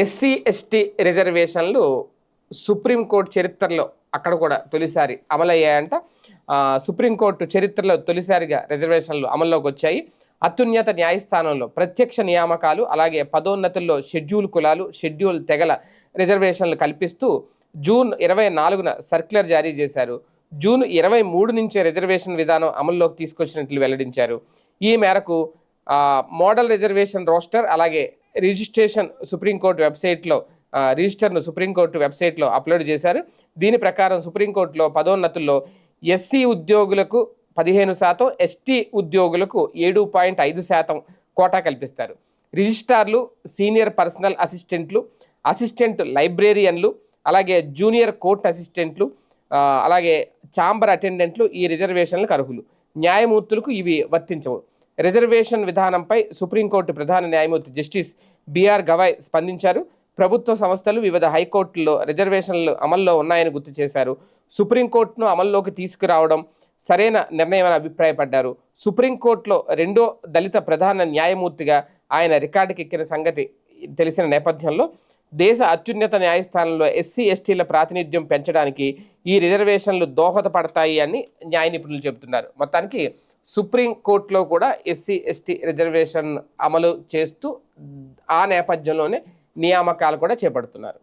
SC ST రిజర్వేషన్లు supreme court చరిత్రలో అక్కడ కూడా తొలిసారి అమలయ్యాయంట. సుప్రీంకోర్టు చరిత్రలో తొలిసారిగా రిజర్వేషన్లు అమల్లోకి వచ్చాయి. అత్యున్నత న్యాయస్థానంలో ప్రత్యక్ష నియామకాలు అలాగే పదోన్నతుల్లో షెడ్యూల్ కులాలు షెడ్యూల్ తెగల రిజర్వేషన్లు కల్పిస్తూ జూన్ ఇరవై నాలుగున సర్క్యులర్ జారీ చేశారు. జూన్ ఇరవై మూడు నుంచే రిజర్వేషన్ విధానం అమల్లోకి తీసుకొచ్చినట్లు వెల్లడించారు. ఈ మేరకు మోడల్ రిజర్వేషన్ రోస్టర్ అలాగే రిజిస్ట్రేషన్ సుప్రీంకోర్టు వెబ్సైట్లో రిజిస్టర్ను సుప్రీంకోర్టు వెబ్సైట్లో అప్లోడ్ చేశారు. దీని ప్రకారం సుప్రీంకోర్టులో పదోన్నతుల్లో ఎస్సీ ఉద్యోగులకు పదిహేను శాతం ఎస్టీ ఉద్యోగులకు ఏడు పాయింట్ ఐదు శాతం కోటా కల్పిస్తారు. రిజిస్ట్రార్లు సీనియర్ పర్సనల్ అసిస్టెంట్లు అసిస్టెంట్ లైబ్రేరియన్లు అలాగే జూనియర్ కోర్ట్ అసిస్టెంట్లు అలాగే ఛాంబర్ అటెండెంట్లు ఈ రిజర్వేషన్లకు అర్హులు. న్యాయమూర్తులకు ఇవి వర్తించవు. రిజర్వేషన్ విధానంపై సుప్రీంకోర్టు ప్రధాన న్యాయమూర్తి జస్టిస్ బిఆర్ గవాయ్ స్పందించారు. ప్రభుత్వ సంస్థలు వివిధ హైకోర్టుల్లో రిజర్వేషన్లు అమల్లో ఉన్నాయని గుర్తు చేశారు. సుప్రీంకోర్టును అమల్లోకి తీసుకురావడం సరైన నిర్ణయమని అభిప్రాయపడ్డారు. సుప్రీంకోర్టులో రెండో దళిత ప్రధాన న్యాయమూర్తిగా ఆయన రికార్డుకి ఎక్కిన సంగతి తెలిసిన నేపథ్యంలో దేశ అత్యున్నత న్యాయస్థానంలో ఎస్సీ ఎస్టీల ప్రాతినిధ్యం పెంచడానికి ఈ రిజర్వేషన్లు దోహదపడతాయి అని న్యాయ నిపుణులు చెబుతున్నారు. మొత్తానికి సుప్రీం కోర్టులో కూడా ఎస్సీ ఎస్టీ రిజర్వేషన్ అమలు చేస్తూ ఆ నేపథ్యంలోనే నియామకాలు కూడా చేపడుతున్నారు.